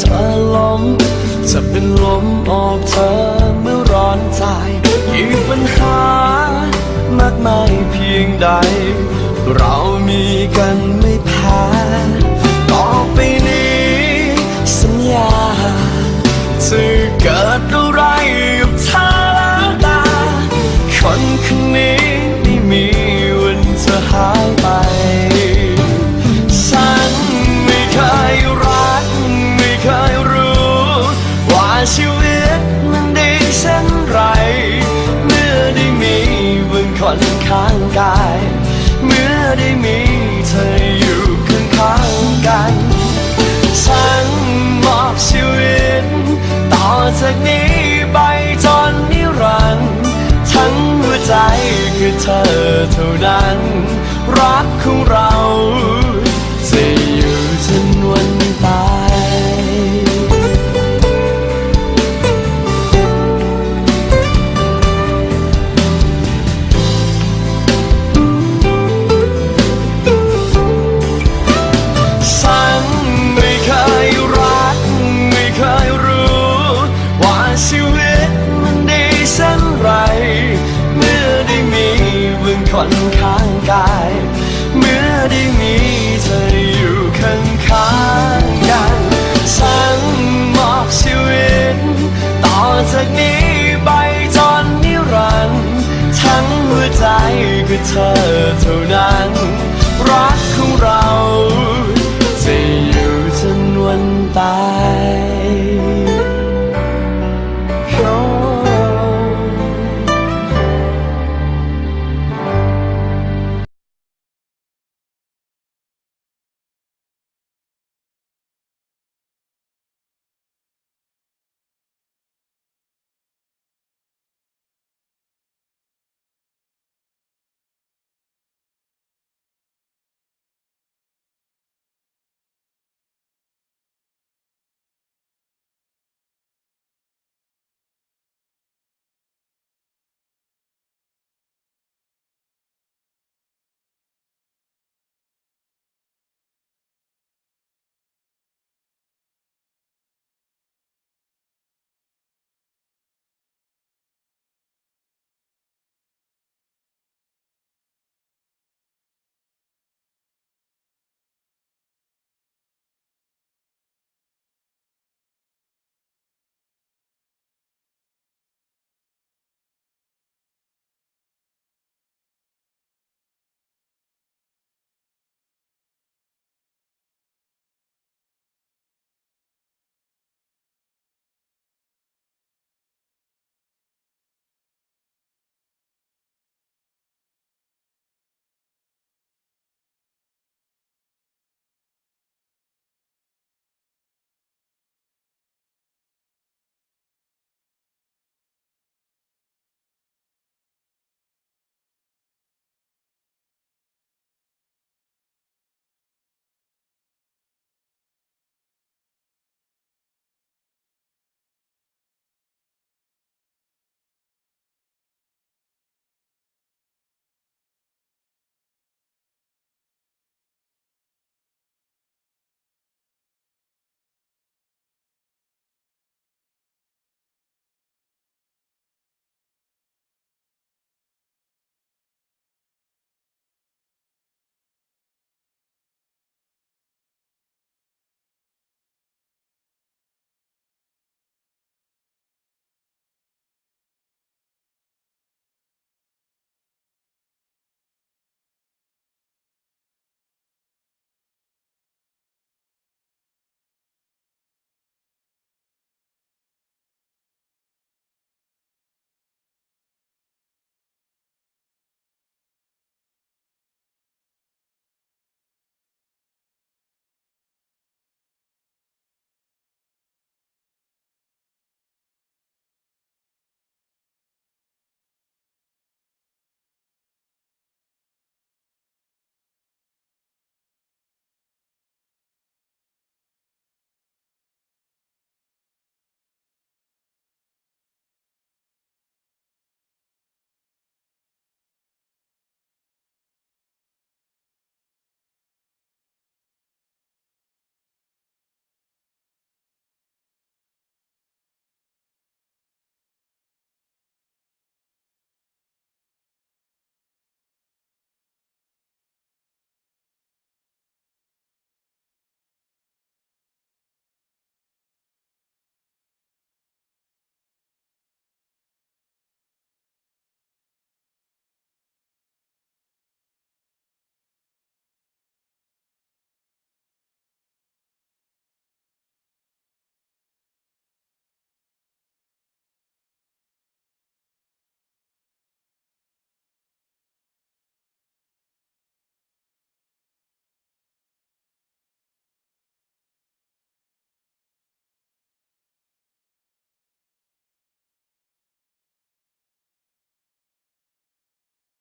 เธอล้มจะเป็นลมออกเธอเมื่อร้อนใจยิ่งปัญหามากมายเพียงใด เรามีกันไม่ กาย เมื่อได้มีเธออยู่ข้างข้างๆกันฉันมอบชีวิต ต่อจากนี้ไปจนนิรันดร์ทั้งหัวใจคือเธอเท่านั้น รักของเรา ได้มีเธออยู่ข้างข้างๆกันฉันมอบชีวิต ต่อจากนี้ไปจนนิรันดร์ทั้งหัวใจคือเธอเท่านั้น